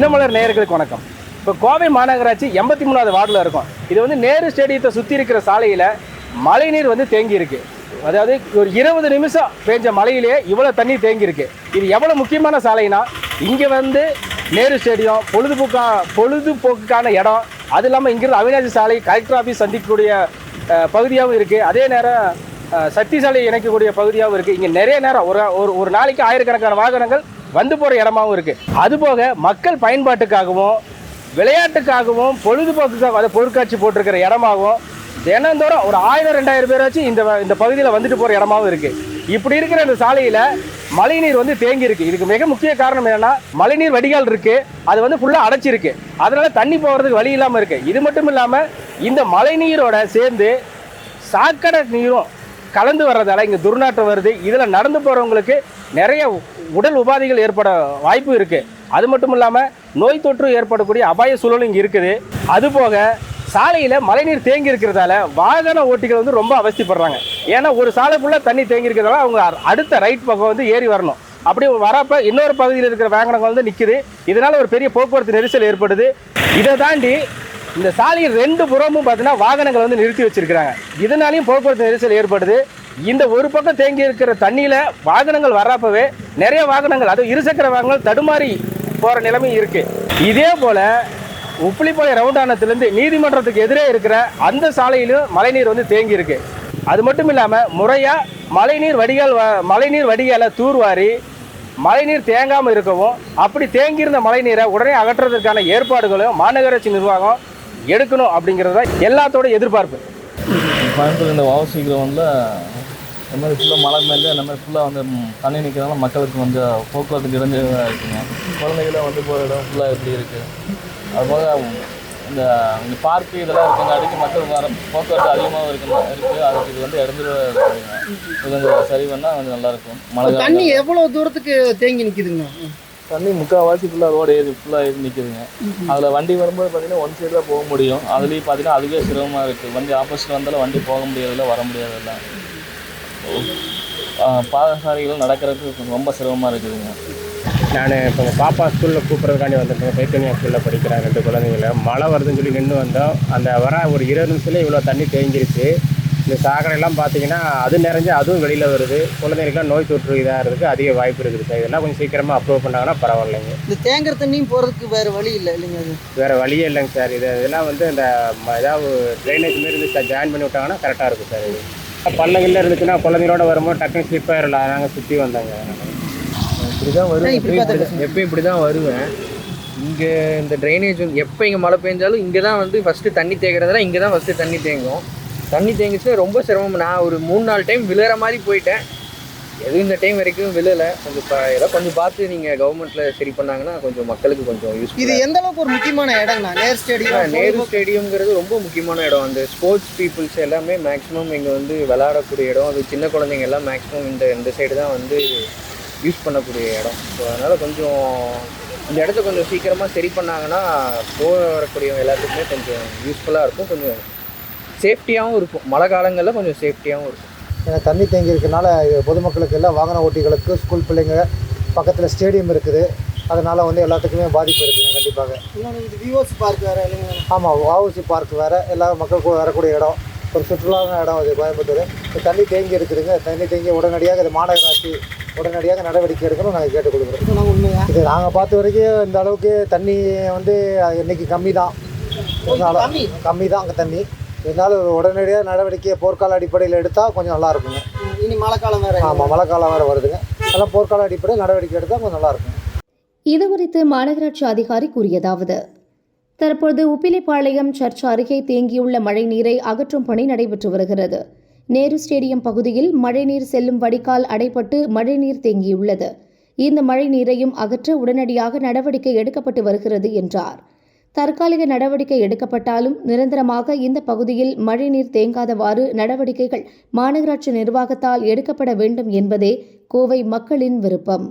தினமலர் நேயர்களுக்கு வணக்கம். இப்போ கோவை மாநகராட்சி எண்பத்தி மூணாவது வார்டில் இருக்கும். இது வந்து நேரு ஸ்டேடியத்தை சுற்றி இருக்கிற சாலையில் மழைநீர் வந்து தேங்கி இருக்கு அதாவது ஒரு இருபது நிமிஷம் பெஞ்ச மழையிலேயே இவ்வளோ தண்ணி தேங்கி இருக்கு இது எவ்வளோ முக்கியமான சாலைனா இங்கே வந்து நேரு ஸ்டேடியம் பொழுதுபோக்கா பொழுதுபோக்குக்கான இடம். அது இல்லாமல் இங்கிருந்து அவினாசி சாலை கலெக்டர் ஆஃபீஸ் சந்திக்கக்கூடிய பகுதியாகவும் இருக்குது அதே நேரம் சக்தி சாலை இணைக்கக்கூடிய பகுதியாகவும் இருக்குது இங்கே நிறைய நேரம் ஒரு ஒரு நாளைக்கு ஆயிரக்கணக்கான வாகனங்கள் வந்து போகிற இடமாவும் இருக்குது அதுபோக மக்கள் பயன்பாட்டுக்காகவும் விளையாட்டுக்காகவும் பொழுதுபோக்குக்காக அதை பொருட்காட்சி போட்டிருக்கிற இடமாகவும் தினந்தோறும் ஒரு ஆயிரம் ரெண்டாயிரம் பேராச்சும் இந்த இந்த பகுதியில் வந்துட்டு போகிற இடமாவும் இருக்குது இப்படி இருக்கிற இந்த சாலையில் மழைநீர் வந்து தேங்கி இருக்கு இதுக்கு மிக முக்கிய காரணம் என்னன்னா மழைநீர் வடிகால் இருக்கு. அது வந்து ஃபுல்லாக அடைச்சிருக்கு. அதனால தண்ணி போகிறதுக்கு வழி இல்லாமல் இருக்கு. இது மட்டும் இல்லாமல் இந்த மழைநீரோட சேர்ந்து சாக்கடை நீரும் கலந்து வர்றதால இங்கே துர்நாற்றம் வருது. இதில் நடந்து போகிறவங்களுக்கு நிறைய உடல் உபாதைகள் ஏற்பட வாய்ப்பு இருக்குது அது மட்டும் இல்லாமல் நோய் தொற்று ஏற்படக்கூடிய அபாய சூழலும் இங்கே இருக்குது. அதுபோக சாலையில் மழைநீர் தேங்கி இருக்கிறதால வாகன ஓட்டிகள் வந்து ரொம்ப அவஸ்திப்படுறாங்க. ஏன்னா ஒரு சாலை ஃபுல்லாக தண்ணி தேங்கி இருக்கிறதால அவங்க அடுத்த ரைட் பக்கம் வந்து ஏறி வரணும். அப்படி வரப்போ இன்னொரு பகுதியில் இருக்கிற வாகனங்கள் வந்து நிற்குது இதனால் ஒரு பெரிய போக்குவரத்து நெரிசல் ஏற்படுது. இதை தாண்டி இந்த சாலையில் ரெண்டு புறமும் பார்த்தீங்கன்னா வாகனங்கள் வந்து நிறுத்தி வச்சிருக்கிறாங்க. இதனாலையும் போக்குவரத்து நெரிசல் ஏற்படுது. இந்த ஒரு பக்கம் தேங்கி இருக்கிற தண்ணியில் வாகனங்கள் வர்றப்பவே நிறைய வாகனங்கள் அதுவும் இருசக்கர வாகனங்கள் தடுமாறி போகிற நிலைமை இருக்குது இதே போல் உப்புளிப்பாளையம் ரவுண்டானத்துலேருந்து நீதிமன்றத்துக்கு எதிரே இருக்கிற அந்த சாலையிலும் மழைநீர் வந்து தேங்கி இருக்கு. அது மட்டும் இல்லாமல் முறையாக மழைநீர் வடிகால் வ- மழைநீர் வடிகாலை தூர்வாரி மழைநீர் தேங்காமல் இருக்கவும் அப்படி தேங்கியிருந்த மழைநீரை உடனே அகற்றுறதுக்கான ஏற்பாடுகளும் மாநகராட்சி நிர்வாகம் எடுக்கணும் அப்படிங்கிறது தான் எல்லாத்தோட எதிர்பார்ப்பு. கோயம்புத்தூர் இந்த வாவசி கிரவுண்டில் இந்த மாதிரி ஃபுல்லாக மழை மேலே இந்த மாதிரி ஃபுல்லாக வந்து தண்ணி நிற்கிறதால மக்களுக்கு கொஞ்சம் போக்குவரத்து இடைஞ்சலாக இருக்குங்க. குழந்தைகளாம் வந்து போகிற இடம் ஃபுல்லாக எப்படி இருக்குது அதுபோக இந்த இந்த பார்க்கு இதெல்லாம் இருக்கங்காட்டிக்கு மக்கள் வர போக்குவரத்து அதிகமாக இருக்கு. இருக்குது அதுக்கு இது வந்து இருக்குங்க இது கொஞ்சம் சரி பண்ணால் கொஞ்சம் நல்லாயிருக்கும் மழை தண்ணி எவ்வளவு தூரத்துக்கு தேங்கி நிக்குதுங்க? தண்ணி முக்கால்வாசி ஃபுல்லாக ரோடு ஏறி ஃபுல்லாக ஏறி நிற்குதுங்க அதில் வண்டி வரும்போது பார்த்தீங்கன்னா ஒன் சைடு தான் போக முடியும். அதுலேயும் பார்த்தீங்கன்னா அதுவே சிரமமாக இருக்குது வண்டி ஆப்போசிட் வந்தாலும் வண்டி போக முடியறதில்ல வர முடியறதில்ல ஆஹ் பாதசாரிகள் நடக்கிறதுக்கு ரொம்ப சிரமமாக இருக்குதுங்க. நான் இப்போ உங்கள் பாப்பா ஸ்கூலில் கூப்பிட்றதுக்காண்டி வந்திருக்கேன். சைத்தன்யா ஸ்கூலில் படிக்கிறேன் ரெண்டு குழந்தைங்கள. மழை வருதுன்னு சொல்லி நின்று வந்தோம். அந்த வர ஒரு இருபது நிமிஷத்துல இவ்வளோ தண்ணி தேங்கிருச்சு இந்த சாக்கடையெல்லாம் பார்த்தீங்கன்னா அது நிறைஞ்சு அதுவும் வெளியில் வருது. குழந்தைங்களுக்குலாம் நோய் தொற்று இதாகிறதுக்கு அதிக வாய்ப்பு இருக்குது சார். இதெல்லாம் கொஞ்சம் சீக்கிரமாக அப்ரூவ் பண்ணாங்கன்னா பரவாயில்லைங்க. இந்த தேங்குற தண்ணியும் போறதுக்கு வேற வழி இல்லை இல்லைங்க அது? வேறு வழியே இல்லைங்க சார். இது இதெல்லாம் வந்து இந்த ஏதாவது ட்ரைனேஜ் மாரி இருந்து ஜாயின் பண்ணி விட்டாங்கன்னா கரெக்டாக இருக்கும் சார் இது. பள்ளங்கள்ல இருந்துச்சுன்னா குழந்தைங்களோட வரும்போது டக்குனு ஸ்லிப் ஆயிடலாம் நாங்கள் சுற்றி வந்தாங்க. இப்படி தான் வருவேன். இப்படி எப்பயும் இப்படி தான் எப்பயும் இப்படி தான் வருவேன். இங்கே இந்த ட்ரைனேஜ் வந்து எப்போ இங்கே மழை பெஞ்சாலும் இங்கே தான் வந்து ஃபஸ்ட்டு தண்ணி தேங்குறதுனா இங்கே தான் ஃபஸ்ட்டு தண்ணி தேங்கும். தண்ணி தேங்கிச்சு ரொம்ப சிரமம். நான் ஒரு மூணு நாலு டைம் விழுற மாதிரி போயிட்டேன். எதுவும் இந்த டைம் வரைக்கும் விழலை. கொஞ்சம் ப- ஏதோ கொஞ்சம் பார்த்து நீங்கள் கவர்மெண்ட்டில் சரி பண்ணாங்கன்னா கொஞ்சம் மக்களுக்கு கொஞ்சம் யூஸ் இது எந்த அளவுக்கு ஒரு முக்கியமான இடங்கண்ணா நேர் ஸ்டேடியம் நேரு ஸ்டேடியம்ங்கிறது ரொம்ப முக்கியமான இடம். அந்த ஸ்போர்ட்ஸ் பீப்புள்ஸ் எல்லாமே மேக்ஸிமம் இங்கே வந்து விளையாடக்கூடிய இடம். அது சின்ன குழந்தைங்க எல்லாம் மேக்ஸிமம் இந்த இந்த சைடு தான் வந்து யூஸ் பண்ணக்கூடிய இடம். ஸோ அதனால் கொஞ்சம் இந்த இடத்த கொஞ்சம் சீக்கிரமாக சரி பண்ணாங்கன்னா போக வரக்கூடியவங்க எல்லாத்துக்குமே கொஞ்சம் யூஸ்ஃபுல்லாக இருக்கும். கொஞ்சம் சேஃப்டியாகவும் இருக்கும். மழை காலங்களில் கொஞ்சம் சேஃப்டியாகவும் இருக்கும். தண்ணி தேங்கி இருக்கனால இது பொதுமக்களுக்கு எல்லாம் வாகன ஓட்டிகளுக்கு ஸ்கூல் பிள்ளைங்க பக்கத்தில் ஸ்டேடியம் இருக்குது. அதனால் வந்து எல்லாத்துக்குமே பாதிப்பு இருக்குங்க கண்டிப்பாக. இன்னொன்று விவோஸ் பார்க் வேற இல்லைங்க. ஆமாம் வஉசி பார்க் வேறு. எல்லா மக்கள் கூட வரக்கூடிய இடம். ஒரு சுற்றுலான இடம் அது கோயம்புத்தூர். இந்த தண்ணி தேங்கி இருக்குதுங்க. தண்ணி தேங்கி உடனடியாக இது மாநகராட்சி உடனடியாக நடவடிக்கை எடுக்கணும் நாங்கள் கேட்டுக்கொள்கிறோம். இது நாங்கள் பார்த்த வரைக்கும் இந்த அளவுக்கு தண்ணி வந்து இன்னைக்கு கம்மி தான்? கம்மி. தான் அங்கே தண்ணி. இருந்தாலும் உடனடியாக நடவடிக்கை போர்க்கால அடிப்படையில் எடுத்தால் கொஞ்சம் நல்லா இருக்குங்க. இனி மழை காலம் வேற ஆமாம் மழை காலம் வேறு வருதுங்க. அதெல்லாம் போர்க்கால அடிப்படையில் நடவடிக்கை எடுத்தால் கொஞ்சம் நல்லாயிருக்கும் இது குறித்து மாநகராட்சி அதிகாரி கூறியதாவது தற்பொழுது உப்பிலிப்பாளையம் சர்ச் அருகே தேங்கியுள்ள மழைநீரை அகற்றும் பணி நடைபெற்று வருகிறது. நேரு ஸ்டேடியம் பகுதியில் மழைநீர் செல்லும் வடிகால் அடைப்பட்டு மழைநீர் தேங்கியுள்ளது. இந்த மழைநீரையும் அகற்ற உடனடியாக நடவடிக்கை எடுக்கப்பட்டு வருகிறது என்றார். தற்காலிக நடவடிக்கை எடுக்கப்பட்டாலும் நிரந்தரமாக இந்த பகுதியில் மழைநீர் தேங்காதவாறு நடவடிக்கைகள் மாநகராட்சி நிர்வாகத்தால் எடுக்கப்பட வேண்டும் என்பதே கோவை மக்களின் விருப்பம்.